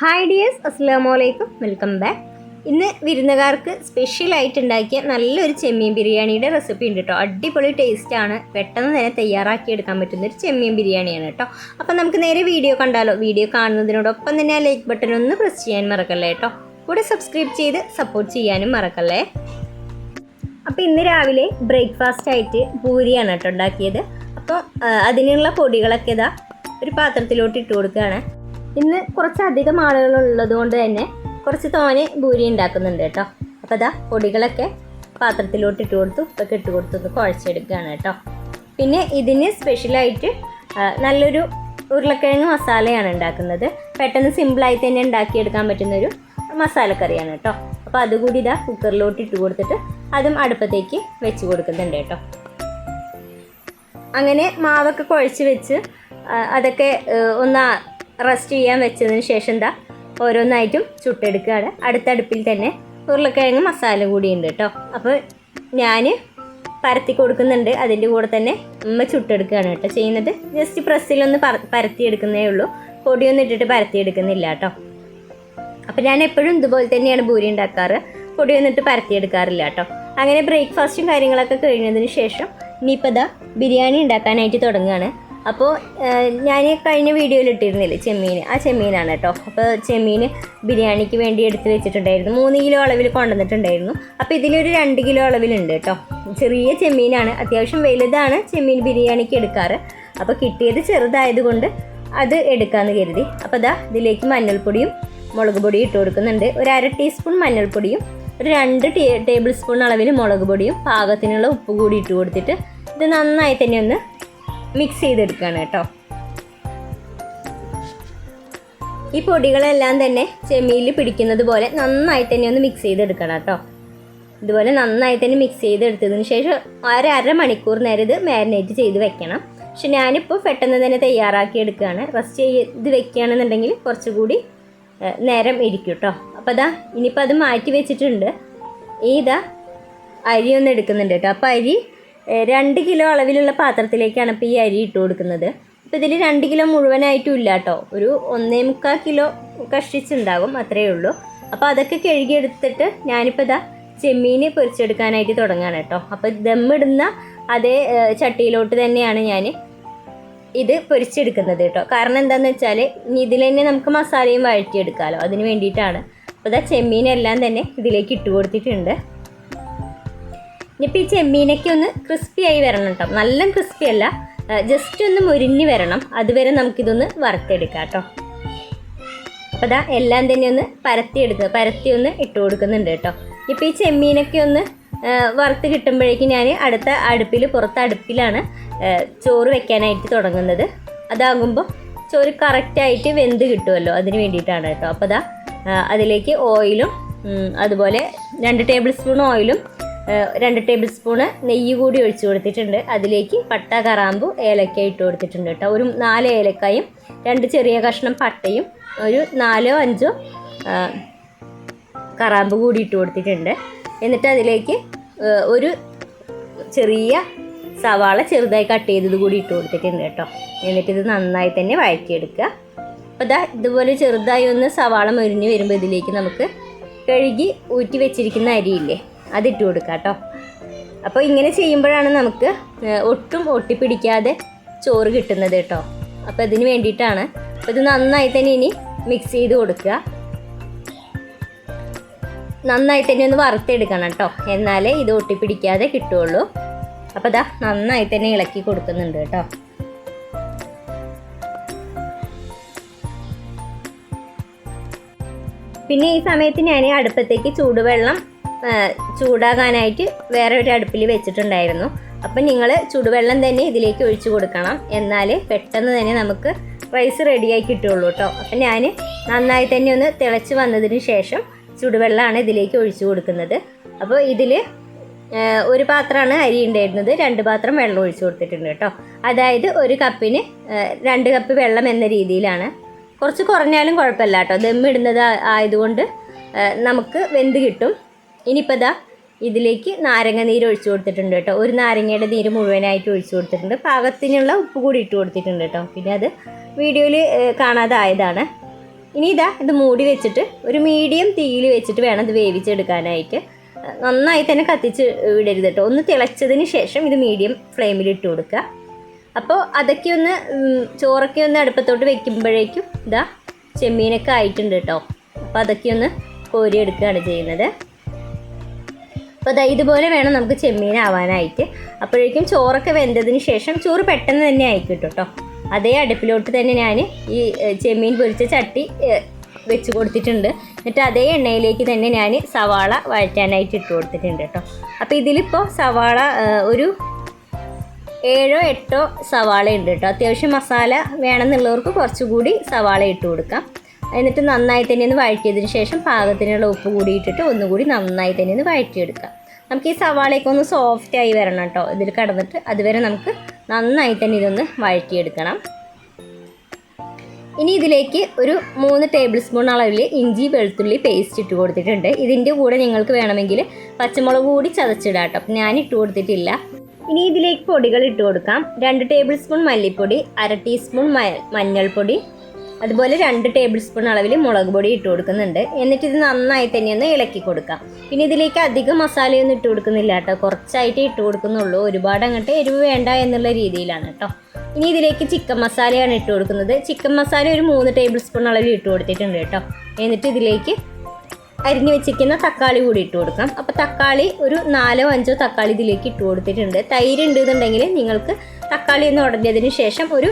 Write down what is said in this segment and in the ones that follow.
Hi dears അസ്സാം വലൈക്കും welcome back ഇന്ന് വിരുന്നുകാർക്ക് സ്പെഷ്യലായിട്ട് ഉണ്ടാക്കിയ നല്ലൊരു ചെമ്മീൻ ബിരിയാണിയുടെ റെസിപ്പി ഉണ്ട് കേട്ടോ അടിപൊളി ടേസ്റ്റാണ് പെട്ടെന്ന് തന്നെ തയ്യാറാക്കി എടുക്കാൻ പറ്റുന്ന ഒരു ചെമ്മീൻ ബിരിയാണിയാണ് കേട്ടോ അപ്പം നമുക്ക് നേരെ വീഡിയോ കണ്ടാലോ? വീഡിയോ കാണുന്നതിനോടൊപ്പം തന്നെ ആ ലൈക്ക് ബട്ടൺ ഒന്ന് പ്രസ് ചെയ്യാൻ മറക്കല്ലേ കേട്ടോ കൂടെ സബ്സ്ക്രൈബ് ചെയ്ത് സപ്പോർട്ട് ചെയ്യാനും മറക്കല്ലേ? അപ്പോൾ ഇന്ന് രാവിലെ ബ്രേക്ക്ഫാസ്റ്റ് ആയിട്ട് പൂരിയാണ് കേട്ടോ ഉണ്ടാക്കിയത്. അപ്പോൾ അതിനുള്ള പൊടികളൊക്കെ ഇതാ ഒരു പാത്രത്തിലോട്ട് ഇട്ട് കൊടുക്കുകയാണ്. ഇന്ന് കുറച്ചധികം ആളുകൾ ഉള്ളത് കൊണ്ട് തന്നെ കുറച്ച് തോനെ ഭൂരി ഉണ്ടാക്കുന്നുണ്ട് കേട്ടോ. അപ്പോൾ അതാ പൊടികളൊക്കെ പാത്രത്തിലോട്ട് ഇട്ട് കൊടുത്തു ഉപ്പൊക്കെ ഇട്ട് കൊടുത്തു ഒന്ന് കുഴച്ചെടുക്കുകയാണ് കേട്ടോ. പിന്നെ ഇതിന് സ്പെഷ്യലായിട്ട് നല്ലൊരു ഉരുളക്കിഴങ്ങ് മസാലയാണ് ഉണ്ടാക്കുന്നത്. പെട്ടെന്ന് സിമ്പിളായി തന്നെ ഉണ്ടാക്കിയെടുക്കാൻ പറ്റുന്നൊരു മസാലക്കറിയാണ് കേട്ടോ. അപ്പോൾ അതുകൂടി ഇതാ കുക്കറിലോട്ട് ഇട്ട് കൊടുത്തിട്ട് അതും അടുപ്പത്തേക്ക് വെച്ച് കൊടുക്കുന്നുണ്ട് കേട്ടോ. അങ്ങനെ മാവൊക്കെ കുഴച്ച് വെച്ച് അതൊക്കെ ഒന്ന് റെസ്റ്റ് ചെയ്യാൻ വെച്ചതിന് ശേഷം എന്താ ഓരോന്നായിട്ടും ചുട്ടെടുക്കുകയാണ്. അടുത്ത അടുപ്പിൽ തന്നെ ഉരുളക്കിഴങ്ങ് മസാല കൂടി ഉണ്ട് കേട്ടോ. അപ്പോൾ ഞാൻ പരത്തി കൊടുക്കുന്നുണ്ട്. അതിന്റെ കൂടെ തന്നെ അമ്മ ചുട്ടെടുക്കുകയാണ് കേട്ടോ ചെയ്യുന്നത്. ജസ്റ്റ് പ്രസ്സിലൊന്ന് പറ പരത്തിയെടുക്കുന്നേ ഉള്ളൂ. പൊടിയൊന്നും ഇട്ടിട്ട് പരത്തിയെടുക്കുന്നില്ല കേട്ടോ. അപ്പോൾ ഞാൻ എപ്പോഴും ഇതുപോലെ തന്നെയാണ് ഭൂരി ഉണ്ടാക്കാറ്. പൊടി വന്നിട്ട് പരത്തിയെടുക്കാറില്ല കേട്ടോ. അങ്ങനെ ബ്രേക്ക്ഫാസ്റ്റും കാര്യങ്ങളൊക്കെ കഴിഞ്ഞതിന് ശേഷം ഇനിയിപ്പോൾ ഇതാ ബിരിയാണി ഉണ്ടാക്കാനായിട്ട് തുടങ്ങുകയാണ്. അപ്പോൾ ഞാൻ കഴിഞ്ഞ വീഡിയോയിൽ ഇട്ടിരുന്നില്ല ചെമ്മീൻ ആ ചെമ്മീനാണ് കേട്ടോ. അപ്പോൾ ചെമ്മീൻ ബിരിയാണിക്ക് വേണ്ടി എടുത്ത് വെച്ചിട്ടുണ്ടായിരുന്നു. മൂന്ന് കിലോ അളവിൽ കൊണ്ടുവന്നിട്ടുണ്ടായിരുന്നു. അപ്പോൾ ഇതിലൊരു രണ്ട് കിലോ അളവിലുണ്ട് കേട്ടോ. ചെറിയ ചെമ്മീനാണ്. അത്യാവശ്യം വലുതാണ് ചെമ്മീൻ ബിരിയാണിക്ക് എടുക്കാറ്. അപ്പോൾ കിട്ടിയത് ചെറുതായതുകൊണ്ട് അത് എടുക്കാമെന്ന് കരുതി. അപ്പോൾ ദാ ഇതിലേക്ക് മഞ്ഞൾപ്പൊടിയും മുളക് പൊടിയും ഇട്ട് കൊടുക്കുന്നുണ്ട്. ഒരു അര ടീസ്പൂൺ മഞ്ഞൾപ്പൊടിയും ഒരു രണ്ട് ടേബിൾ സ്പൂൺ അളവിൽ മുളക് പൊടിയും പാകത്തിനുള്ള ഉപ്പ് കൂടി ഇട്ട് കൊടുത്തിട്ട് ഇത് നന്നായി തന്നെ ഒന്ന് മിക്സ് ചെയ്തെടുക്കുകയാണ് കേട്ടോ. ഈ പൊടികളെല്ലാം തന്നെ ചെമ്മീൽ പിടിക്കുന്നത് പോലെ നന്നായി തന്നെ ഒന്ന് മിക്സ് ചെയ്തെടുക്കണം കേട്ടോ. ഇതുപോലെ നന്നായി തന്നെ മിക്സ് ചെയ്തെടുത്തതിന് ശേഷം അര അര മണിക്കൂർ നേരം ഇത് മാരിനേറ്റ് ചെയ്ത് വെക്കണം. പക്ഷെ ഞാനിപ്പോൾ പെട്ടെന്ന് തന്നെ തയ്യാറാക്കി എടുക്കുകയാണ്. റെസ്റ്റ് ചെയ്ത് വെക്കുകയാണെന്നുണ്ടെങ്കിൽ കുറച്ചുകൂടി നേരം ഇരിക്കും കേട്ടോ. അപ്പോൾ അതാ ഇനിയിപ്പോൾ അത് മാറ്റി വെച്ചിട്ടുണ്ട്. ഇതാ അരി ഒന്ന് എടുക്കുന്നുണ്ട് കേട്ടോ. അപ്പോൾ അരി രണ്ട് കിലോ അളവിലുള്ള പാത്രത്തിലേക്കാണ് ഇപ്പോൾ ഈ അരി ഇട്ട് കൊടുക്കുന്നത്. അപ്പോൾ ഇതിൽ രണ്ട് കിലോ മുഴുവനായിട്ടും ഇല്ല കേട്ടോ. ഒരു ഒന്നേ മുക്കാൽ കിലോ കഷ്ടിച്ചുണ്ടാകും അത്രയേ ഉള്ളൂ. അപ്പോൾ അതൊക്കെ കഴുകിയെടുത്തിട്ട് ഞാനിപ്പോൾ ഇതാ ചെമ്മീന് പൊരിച്ചെടുക്കാനായിട്ട് തുടങ്ങുകയാണ് കേട്ടോ. അപ്പോൾ ദമ്മിടുന്ന അതേ ചട്ടിയിലോട്ട് തന്നെയാണ് ഞാൻ ഇത് പൊരിച്ചെടുക്കുന്നത് കേട്ടോ. കാരണം എന്താണെന്ന് വെച്ചാൽ ഇനി ഇതിൽ തന്നെ നമുക്ക് മസാലയും വഴറ്റിയെടുക്കാമല്ലോ അതിന് വേണ്ടിയിട്ടാണ്. അപ്പോൾ ഇതാ ചെമ്മീനെല്ലാം തന്നെ ഇതിലേക്ക് ഇട്ട് കൊടുത്തിട്ടുണ്ട്. ഇനിയിപ്പോൾ ഈ ചെമ്മീനൊക്കെ ഒന്ന് ക്രിസ്പി ആയി വരണം കേട്ടോ നല്ല ക്രിസ്പി അല്ല. ജസ്റ്റ് ഒന്ന് മുരിഞ്ഞ് വരണം. അതുവരെ നമുക്കിതൊന്ന് വറുത്തെടുക്കാം കേട്ടോ അപ്പോൾ ദാ എല്ലാം തന്നെ ഒന്ന് പരത്തി എടുക്കുക പരത്തി ഒന്ന് ഇട്ട് കൊടുക്കുന്നുണ്ട് കേട്ടോ ഇപ്പോൾ ഈ ചെമ്മീനൊക്കെ ഒന്ന് വറുത്ത് കിട്ടുമ്പോഴേക്കും ഞാൻ അടുത്ത അടുപ്പിൽ പുറത്ത് അടുപ്പിലാണ് ചോറ് വെക്കാനായിട്ട് തുടങ്ങുന്നത്. അതാകുമ്പോൾ ചോറ് കറക്റ്റായിട്ട് വെന്ത് കിട്ടുമല്ലോ അതിന് വേണ്ടിയിട്ടാണ് കേട്ടോ അപ്പോൾ ദാ അതിലേക്ക് ഓയിലും അതുപോലെ രണ്ട് ടേബിൾ സ്പൂൺ ഓയിലും രണ്ട് ടേബിൾ സ്പൂണ് നെയ്യ് കൂടി ഒഴിച്ചു കൊടുത്തിട്ടുണ്ട്. അതിലേക്ക് പട്ട കറാമ്പു ഏലക്ക ഇട്ട് കൊടുത്തിട്ടുണ്ട് കേട്ടോ. ഒരു നാല് ഏലക്കായും രണ്ട് ചെറിയ കഷ്ണം പട്ടയും ഒരു നാലോ അഞ്ചോ കറാമ്പ് കൂടി ഇട്ട് കൊടുത്തിട്ടുണ്ട്. എന്നിട്ട് അതിലേക്ക് ഒരു ചെറിയ സവാള ചെറുതായി കട്ട് ചെയ്തത് കൂടി ഇട്ട് കൊടുത്തിട്ടുണ്ട് കേട്ടോ. എന്നിട്ട് ഇത് നന്നായി തന്നെ വഴറ്റിയെടുക്കുക. അപ്പോൾ ഇതാ ഇതുപോലെ ചെറുതായി ഒന്ന് സവാള മൊരിഞ്ഞ് വരുമ്പോൾ ഇതിലേക്ക് നമുക്ക് കഴുകി ഊറ്റി വെച്ചിരിക്കുന്ന അരിയില്ലേ അതിട്ട് കൊടുക്കുക കേട്ടോ അപ്പോൾ ഇങ്ങനെ ചെയ്യുമ്പോഴാണ് നമുക്ക് ഒട്ടും ഒട്ടിപ്പിടിക്കാതെ ചോറ് കിട്ടുന്നത് കേട്ടോ. അപ്പോൾ ഇതിന് വേണ്ടിയിട്ടാണ്. അപ്പോൾ ഇത് നന്നായി തന്നെ ഇനി മിക്സ് ചെയ്ത് കൊടുക്കുക. നന്നായി തന്നെ ഒന്ന് വറുത്തെടുക്കണം കേട്ടോ. എന്നാലേ ഇത് ഒട്ടിപ്പിടിക്കാതെ കിട്ടുള്ളൂ അപ്പോൾ ഇതാ നന്നായി തന്നെ ഇളക്കി കൊടുക്കുന്നുണ്ട് കേട്ടോ. പിന്നെ ഈ സമയത്ത് ഞാൻ അടുപ്പത്തേക്ക് ചൂടുവെള്ളം ചൂടാകാനായിട്ട് വേറെ ഒരു അടുപ്പിൽ വെച്ചിട്ടുണ്ടായിരുന്നു. അപ്പം നിങ്ങൾ ചൂടുവെള്ളം തന്നെ ഇതിലേക്ക് ഒഴിച്ചു കൊടുക്കണം. എന്നാൽ പെട്ടെന്ന് തന്നെ നമുക്ക് റൈസ് റെഡിയായി കിട്ടുള്ളൂ കേട്ടോ അപ്പം ഞാൻ നന്നായി തന്നെ ഒന്ന് തിളച്ച് വന്നതിന് ശേഷം ചൂടുവെള്ളമാണ് ഇതിലേക്ക് ഒഴിച്ചു കൊടുക്കുന്നത്. അപ്പോൾ ഇതിൽ ഒരു പാത്രമാണ് അരി ഉണ്ടായിരുന്നത്. രണ്ട് പാത്രം വെള്ളം ഒഴിച്ചു കൊടുത്തിട്ടുണ്ട് കേട്ടോ അതായത് ഒരു കപ്പിന് രണ്ട് കപ്പ് വെള്ളം എന്ന രീതിയിലാണ്. കുറച്ച് കുറഞ്ഞാലും കുഴപ്പമില്ല കേട്ടോ ദമ്മിടുന്നത് ആയതുകൊണ്ട് നമുക്ക് വെന്ത് കിട്ടും. ഇനിയിപ്പോൾ ഇതാ ഇതിലേക്ക് നാരങ്ങ നീര് ഒഴിച്ചു കൊടുത്തിട്ടുണ്ട് കേട്ടോ. ഒരു നാരങ്ങയുടെ നീര് മുഴുവനായിട്ട് ഒഴിച്ചു കൊടുത്തിട്ടുണ്ട്. പാകത്തിനുള്ള ഉപ്പ് കൂടി ഇട്ട് കൊടുത്തിട്ടുണ്ട് കേട്ടോ. പിന്നെ അത് വീഡിയോയിൽ കാണാതായതാണ്. ഇനി ഇതാ ഇത് മൂടി വെച്ചിട്ട് ഒരു മീഡിയം തീയിൽ വെച്ചിട്ട് വേണം ഇത് വേവിച്ചെടുക്കാനായിട്ട്. നന്നായി തന്നെ കത്തിച്ച് വിടരുത് കേട്ടോ. ഒന്ന് തിളച്ചതിന് ശേഷം ഇത് മീഡിയം ഫ്ലെയിമിൽ ഇട്ട് കൊടുക്കുക. അപ്പോൾ അതൊക്കെ ഒന്ന് ചോറൊക്കെ ഒന്ന് അടുപ്പത്തോട്ട് വെക്കുമ്പോഴേക്കും ഇതാ ചെമ്മീനൊക്കെ ആയിട്ടുണ്ട് കേട്ടോ. അപ്പോൾ അതൊക്കെ ഒന്ന് കോരിയെടുക്കുകയാണ് ചെയ്യുന്നത്. അപ്പോൾ അതാ ഇതുപോലെ വേണം നമുക്ക് ചെമ്മീൻ ആവാനായിട്ട് അപ്പോഴേക്കും ചോറൊക്കെ വെന്തതിന് ശേഷം ചോറ് പെട്ടെന്ന് തന്നെ ആയിക്കിട്ടും കേട്ടോ. അതേ അടുപ്പിലോട്ട് തന്നെ ഞാൻ ഈ ചെമ്മീൻ പൊരിച്ച ചട്ടി വെച്ച് കൊടുത്തിട്ടുണ്ട്. എന്നിട്ട് അതേ എണ്ണയിലേക്ക് തന്നെ ഞാൻ സവാള വഴറ്റാനായിട്ട് ഇട്ട് കൊടുത്തിട്ടുണ്ട് കേട്ടോ. അപ്പോൾ ഇതിലിപ്പോൾ സവാള ഒരു ഏഴോ എട്ടോ സവാള ഉണ്ട് കേട്ടോ. അത്യാവശ്യം മസാല വേണമെന്നുള്ളവർക്ക് കുറച്ചുകൂടി സവാള ഇട്ട് കൊടുക്കാം. എന്നിട്ട് നന്നായി തന്നെ ഒന്ന് വഴറ്റിയതിന് ശേഷം പാകത്തിനുള്ള ഉപ്പ് കൂടി ഇട്ടിട്ട് ഒന്നുകൂടി നന്നായി തന്നെ ഒന്ന് വഴറ്റിയെടുക്കാം. നമുക്ക് ഈ സവാളയൊക്കെ ഒന്ന് സോഫ്റ്റ് ആയി വരണം കേട്ടോ. ഇതിൽ കടന്നിട്ട് അതുവരെ നമുക്ക് നന്നായി തന്നെ ഇതൊന്ന് വഴറ്റിയെടുക്കണം. ഇനി ഇതിലേക്ക് ഒരു മൂന്ന് ടേബിൾ സ്പൂൺ അളവിൽ ഇഞ്ചി വെളുത്തുള്ളി പേസ്റ്റ് ഇട്ട് കൊടുത്തിട്ടുണ്ട്. ഇതിന്റെ കൂടെ നിങ്ങൾക്ക് വേണമെങ്കിൽ പച്ചമുളക് കൂടി ചതച്ചിടാം കേട്ടോ. ഞാൻ ഇട്ട് കൊടുത്തിട്ടില്ല. ഇനി ഇതിലേക്ക് പൊടികൾ ഇട്ട് കൊടുക്കാം. രണ്ട് ടേബിൾ സ്പൂൺ മല്ലിപ്പൊടി അര ടീസ്പൂൺ മഞ്ഞൾപ്പൊടി അതുപോലെ രണ്ട് ടേബിൾ സ്പൂൺ അളവിൽ മുളക് പൊടി ഇട്ട് കൊടുക്കുന്നുണ്ട്. എന്നിട്ട് ഇത് നന്നായി തന്നെ ഒന്ന് ഇളക്കി കൊടുക്കാം. പിന്നെ ഇതിലേക്ക് അധികം മസാലയൊന്നും ഇട്ട് കൊടുക്കുന്നില്ല കേട്ടോ. കുറച്ചായിട്ട് ഇട്ട് കൊടുക്കുന്നുള്ളൂ. ഒരുപാട് അങ്ങോട്ട് എരിവ് വേണ്ട എന്നുള്ള രീതിയിലാണ് കേട്ടോ. ഇനി ഇതിലേക്ക് ചിക്കൻ മസാലയാണ് ഇട്ട് കൊടുക്കുന്നത്. ചിക്കൻ മസാല ഒരു മൂന്ന് ടേബിൾ സ്പൂൺ അളവിൽ ഇട്ട് കൊടുത്തിട്ടുണ്ട് കേട്ടോ. എന്നിട്ട് ഇതിലേക്ക് അരിഞ്ഞു വെച്ചിരിക്കുന്ന തക്കാളി കൂടി ഇട്ട് കൊടുക്കാം. അപ്പോൾ തക്കാളി ഒരു നാലോ അഞ്ചോ തക്കാളി ഇതിലേക്ക് ഇട്ട് കൊടുത്തിട്ടുണ്ട്. തൈര് ഉണ്ട് എന്നുണ്ടെങ്കിൽ നിങ്ങൾക്ക് തക്കാളി ഒന്ന് ഉടഞ്ഞതിന് ശേഷം ഒരു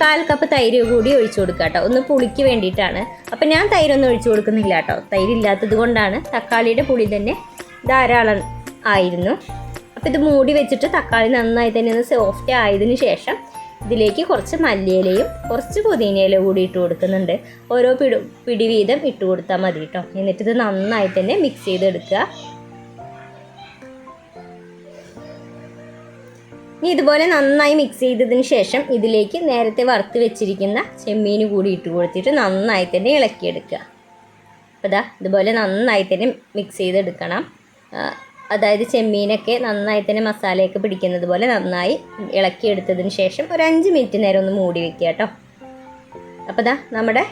കാൽ കപ്പ് തൈര് കൂടി ഒഴിച്ചു കൊടുക്കുക കേട്ടോ. ഒന്ന് പുളിക്ക് വേണ്ടിയിട്ടാണ്. അപ്പം ഞാൻ തൈരൊന്നും ഒഴിച്ചു കൊടുക്കുന്നില്ല കേട്ടോ. തൈര് ഇല്ലാത്തത് കൊണ്ടാണ് തക്കാളിയുടെ പുളി തന്നെ ധാരാളം ആയിരുന്നു. അപ്പോൾ ഇത് മൂടി വെച്ചിട്ട് തക്കാളി നന്നായി തന്നെ ഒന്ന് സോഫ്റ്റ് ആയതിന് ശേഷം ഇതിലേക്ക് കുറച്ച് മല്ലിയിലയും കുറച്ച് പുതിനയില കൂടി ഇട്ട് കൊടുക്കുന്നുണ്ട്. ഓരോ പിടി പിടി വീതം ഇട്ട് കൊടുത്താൽ മതി കേട്ടോ. എന്നിട്ട് ഇത് നന്നായി തന്നെ മിക്സ് ചെയ്തെടുക്കുക. ഇനി ഇതുപോലെ നന്നായി മിക്സ് ചെയ്തതിന് ശേഷം ഇതിലേക്ക് നേരത്തെ വറുത്ത് വെച്ചിരിക്കുന്ന ചെമ്മീൻ കൂടി ഇട്ട് കൊടുത്തിട്ട് നന്നായി തന്നെ ഇളക്കിയെടുക്കുക. അപ്പോൾ ഇതാ ഇതുപോലെ നന്നായി തന്നെ മിക്സ് ചെയ്തെടുക്കണം. അതായത് ചെമ്മീനൊക്കെ നന്നായി തന്നെ മസാലയൊക്കെ പിടിക്കുന്നത് പോലെ നന്നായി ഇളക്കിയെടുത്തതിന് ശേഷം ഒരു അഞ്ച് മിനിറ്റ് നേരം ഒന്ന് മൂടി വെക്കുക കേട്ടോ. അപ്പോൾ ദാ നമ്മുടെ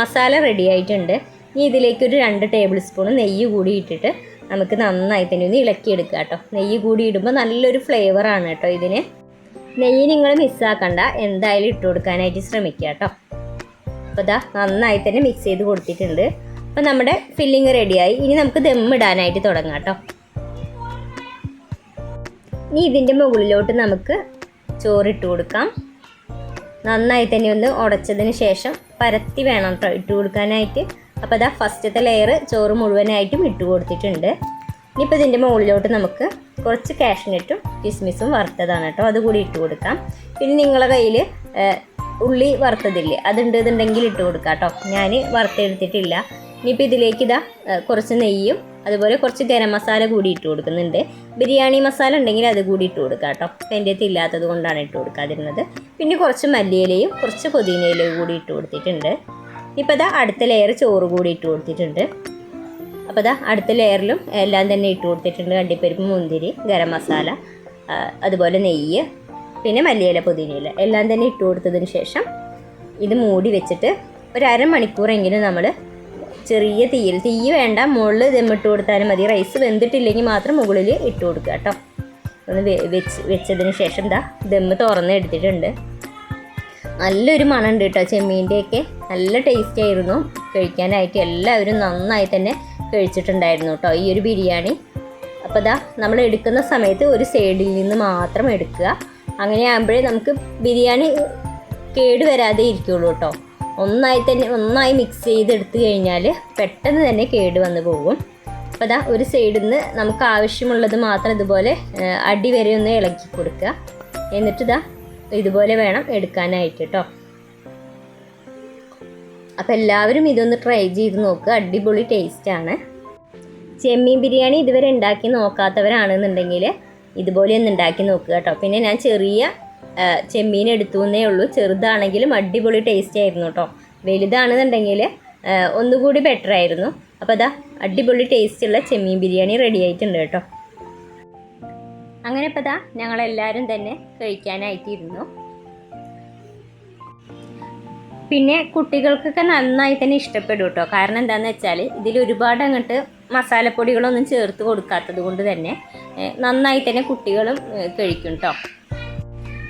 മസാല റെഡി ആയിട്ടുണ്ട്. ഇനി ഇതിലേക്ക് ഒരു രണ്ട് ടേബിൾ സ്പൂൺ നെയ്യ് കൂടി ഇട്ടിട്ട് നമുക്ക് നന്നായി തന്നെ ഒന്ന് ഇളക്കിയെടുക്കുക കേട്ടോ. നെയ്യ് കൂടി ഇടുമ്പോൾ നല്ലൊരു ഫ്ലേവറാണ് കേട്ടോ ഇതിന്. നെയ്യ് നിങ്ങൾ മിസ്സാക്കണ്ട എന്തായാലും ഇട്ട് കൊടുക്കാനായിട്ട് ശ്രമിക്കുക കേട്ടോ. അപ്പോൾ ഇതാ നന്നായി തന്നെ മിക്സ് ചെയ്ത് കൊടുത്തിട്ടുണ്ട്. അപ്പോൾ നമ്മുടെ ഫില്ലിങ് റെഡിയായി ഇനി നമുക്ക് ദം ഇടാനായിട്ട് തുടങ്ങാം കേട്ടോ. ഇനി ഇതിന്റെ മുകളിലോട്ട് നമുക്ക് ചോറിട്ട് കൊടുക്കാം. നന്നായി തന്നെ ഒന്ന് ഉടച്ചതിന് ശേഷം പരത്തി വേണം ഇട്ട് കൊടുക്കാനായിട്ട്. അപ്പോൾ അതാ ഫസ്റ്റത്തെ ലെയർ ചോറ് മുഴുവനായിട്ടും ഇട്ട് കൊടുത്തിട്ടുണ്ട്. ഇനിയിപ്പോൾ ഇതിന്റെ മുകളിലോട്ട് നമുക്ക് കുറച്ച് കാഷ്നട്ടും കിസ്മിസും വറുത്തതാണ് കേട്ടോ. അതുകൂടി ഇട്ട് കൊടുക്കാം. പിന്നെ നിങ്ങളുടെ കയ്യിൽ ഉള്ളി വറുത്തതില്ലേ അതുണ്ട് ഇതുണ്ടെങ്കിൽ ഇട്ട് കൊടുക്കാം കേട്ടോ. ഞാൻ വറുത്തെടുത്തിട്ടില്ല. ഇനിയിപ്പോൾ ഇതിലേക്ക് ഇതാ കുറച്ച് നെയ്യും അതുപോലെ കുറച്ച് ഗരം മസാല കൂടി ഇട്ട് കൊടുക്കുന്നുണ്ട്. ബിരിയാണി മസാല ഉണ്ടെങ്കിൽ അത് കൂടി ഇട്ട് കൊടുക്കാം കേട്ടോ. അപ്പം എന്റെ അടുത്ത് ഇല്ലാത്തത് കൊണ്ടാണ് ഇട്ട് കൊടുക്കാതിരുന്നത്. പിന്നെ കുറച്ച് മല്ലിയിലയും കുറച്ച് പുതിനയിലയും കൂടി ഇട്ട് കൊടുത്തിട്ടുണ്ട്. ഇപ്പോൾ ഇതാ അടുത്ത ലെയർ ചോറ് കൂടി ഇട്ട് കൊടുത്തിട്ടുണ്ട്. അപ്പോൾ ഇതാ അടുത്ത ലെയറിലും എല്ലാം തന്നെ ഇട്ട് കൊടുത്തിട്ടുണ്ട്. കണ്ടിപ്പരിപ്പ് മുന്തിരി ഗരം മസാല അതുപോലെ നെയ്യ് പിന്നെ മല്ലിയില പുതിനയില എല്ലാം തന്നെ ഇട്ട് കൊടുത്തതിന് ശേഷം ഇത് മൂടി വെച്ചിട്ട് ഒരു അരമണിക്കൂറെങ്കിലും നമ്മൾ ചെറിയ തീയിൽ തീ വേണ്ട മുകളിൽ ദമ്മിട്ട് കൊടുത്താലും മതി. റൈസ് വെന്തിട്ടില്ലെങ്കിൽ മാത്രം മുകളിൽ ഇട്ട് കൊടുക്കുക കേട്ടോ. ഒന്ന് വെച്ച് വെച്ചതിന് ശേഷം ദാ ദമ്മ് തുറന്ന് എടുത്തിട്ടുണ്ട്. നല്ലൊരു മണമുണ്ട് കേട്ടോ ചെമ്മീന്റെയൊക്കെ. നല്ല ടേസ്റ്റ് ആയിരുന്നു. കഴിക്കാനായിട്ട് എല്ലാവരും നന്നായി തന്നെ കഴിച്ചിട്ടുണ്ടായിരുന്നു കേട്ടോ ഈ ഒരു ബിരിയാണി. അപ്പോൾ ഇതാ നമ്മൾ എടുക്കുന്ന സമയത്ത് ഒരു സൈഡിൽ നിന്ന് മാത്രം എടുക്കുക. അങ്ങനെ ആകുമ്പോഴേ നമുക്ക് ബിരിയാണി കേട് വരാതെ ഇരിക്കുള്ളൂ കേട്ടോ. ഒന്നായി തന്നെ ഒന്നായി മിക്സ് ചെയ്തെടുത്തു കഴിഞ്ഞാൽ പെട്ടെന്ന് തന്നെ കേട് വന്ന് പോകും. അപ്പോൾ ഇതാ ഒരു സൈഡിൽ നിന്ന് നമുക്ക് ആവശ്യമുള്ളത് മാത്രം ഇതുപോലെ അടി വരെ ഒന്ന് ഇളക്കി കൊടുക്കുക. എന്നിട്ട് ഇതാ ഇതുപോലെ വേണം എടുക്കാനായിട്ട് കേട്ടോ അപ്പോൾ എല്ലാവരും ഇതൊന്ന് ട്രൈ ചെയ്ത് നോക്കുക അടിപൊളി ടേസ്റ്റാണ് ചെമ്മീൻ ബിരിയാണി ഇതുവരെ ഉണ്ടാക്കി നോക്കാത്തവരാണെന്നുണ്ടെങ്കിൽ ഇതുപോലെ ഒന്ന് ഉണ്ടാക്കി നോക്കുക കേട്ടോ പിന്നെ ഞാൻ ചെറിയ ചെമ്മീൻ എടുത്തു എന്നേ ഉള്ളൂ. ചെറുതാണെങ്കിലും അടിപൊളി ടേസ്റ്റ് ആയിരുന്നു കേട്ടോ വലുതാണെന്നുണ്ടെങ്കിൽ ഒന്നുകൂടി ബെറ്റർ ആയിരുന്നു. അപ്പോൾ അതാ അടിപൊളി ടേസ്റ്റുള്ള ചെമ്മീൻ ബിരിയാണി റെഡി ആയിട്ടുണ്ട് കേട്ടോ അങ്ങനെ ഇപ്പോൾ ദാ ഞങ്ങളെല്ലാവരും തന്നെ കഴിക്കാനായിട്ടിരുന്നു. പിന്നെ കുട്ടികൾക്കൊക്കെ നന്നായി തന്നെ ഇഷ്ടപ്പെടും കേട്ടോ കാരണം എന്താണെന്ന് വെച്ചാൽ ഇതിൽ ഒരുപാട് അങ്ങോട്ട് മസാലപ്പൊടികളൊന്നും ചേർത്ത് കൊടുക്കാത്തത് കൊണ്ട് തന്നെ നന്നായി തന്നെ കുട്ടികളും കഴിക്കും കേട്ടോ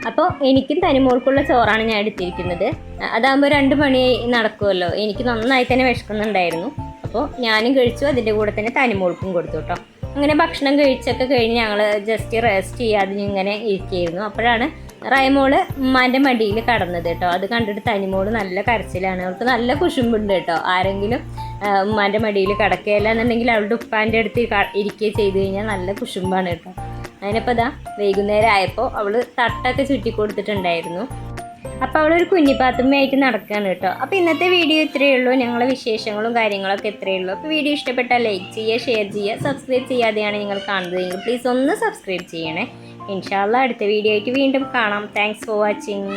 അപ്പോൾ എനിക്കും തനിമോൾക്കുള്ള ചോറാണ് ഞാൻ എടുത്തിരിക്കുന്നത്. അതാകുമ്പോൾ രണ്ട് മണി നടക്കുമല്ലോ എനിക്ക് നന്നായി തന്നെ വിശക്കുന്നുണ്ടായിരുന്നു. അപ്പോൾ ഞാനും കഴിച്ചു അതിന്റെ കൂടെ തന്നെ തനിമോൾക്കും കൊടുത്തു കേട്ടോ അങ്ങനെ ഭക്ഷണം കഴിച്ചൊക്കെ കഴിഞ്ഞ് ഞങ്ങൾ ജസ്റ്റ് റെസ്റ്റ് ചെയ്യാതെ ഇങ്ങനെ ഇരിക്കുകയായിരുന്നു അപ്പോഴാണ് റൈമോൾ ഉമ്മാന്റെ മടിയിൽ കടന്നത് കേട്ടോ. അത് കണ്ടിട്ട് തനിമോൾ നല്ല കരച്ചിലാണ്. അവൾക്ക് നല്ല കുശുമ്പുണ്ട് കേട്ടോ. ആരെങ്കിലും ഉമ്മാന്റെ മടിയിൽ കടക്കുകയല്ല എന്നുണ്ടെങ്കിൽ അവളുടെ ഉപ്പാന്റെ അടുത്ത് ഇരിക്കുക ചെയ്ത് കഴിഞ്ഞാൽ നല്ല കുശുമ്പാണ് കേട്ടോ. അതിനിപ്പോൾ ഇതാ വൈകുന്നേരം ആയപ്പോൾ അവൾ തട്ടൊക്കെ ചുറ്റി കൊടുത്തിട്ടുണ്ടായിരുന്നു അപ്പോൾ അവളൊരു കുഞ്ഞിപ്പാത്തുമ്മയായിട്ട് നടക്കുകയാണ് കേട്ടോ. അപ്പോൾ ഇന്നത്തെ വീഡിയോ ഇത്രയേ ഉള്ളൂ. ഞങ്ങളെ വിശേഷങ്ങളും കാര്യങ്ങളൊക്കെ ഇത്രയേ ഉള്ളൂ. അപ്പോൾ വീഡിയോ ഇഷ്ടപ്പെട്ടാൽ ലൈക്ക് ചെയ്യുക ഷെയർ ചെയ്യുക സബ്സ്ക്രൈബ് ചെയ്യാതെയാണ് നിങ്ങൾ കാണുന്നതെങ്കിൽ പ്ലീസ് ഒന്ന് സബ്സ്ക്രൈബ് ചെയ്യണേ. ഇൻഷാല്ല അടുത്ത വീഡിയോ ആയിട്ട് വീണ്ടും കാണാം. Thanks for watching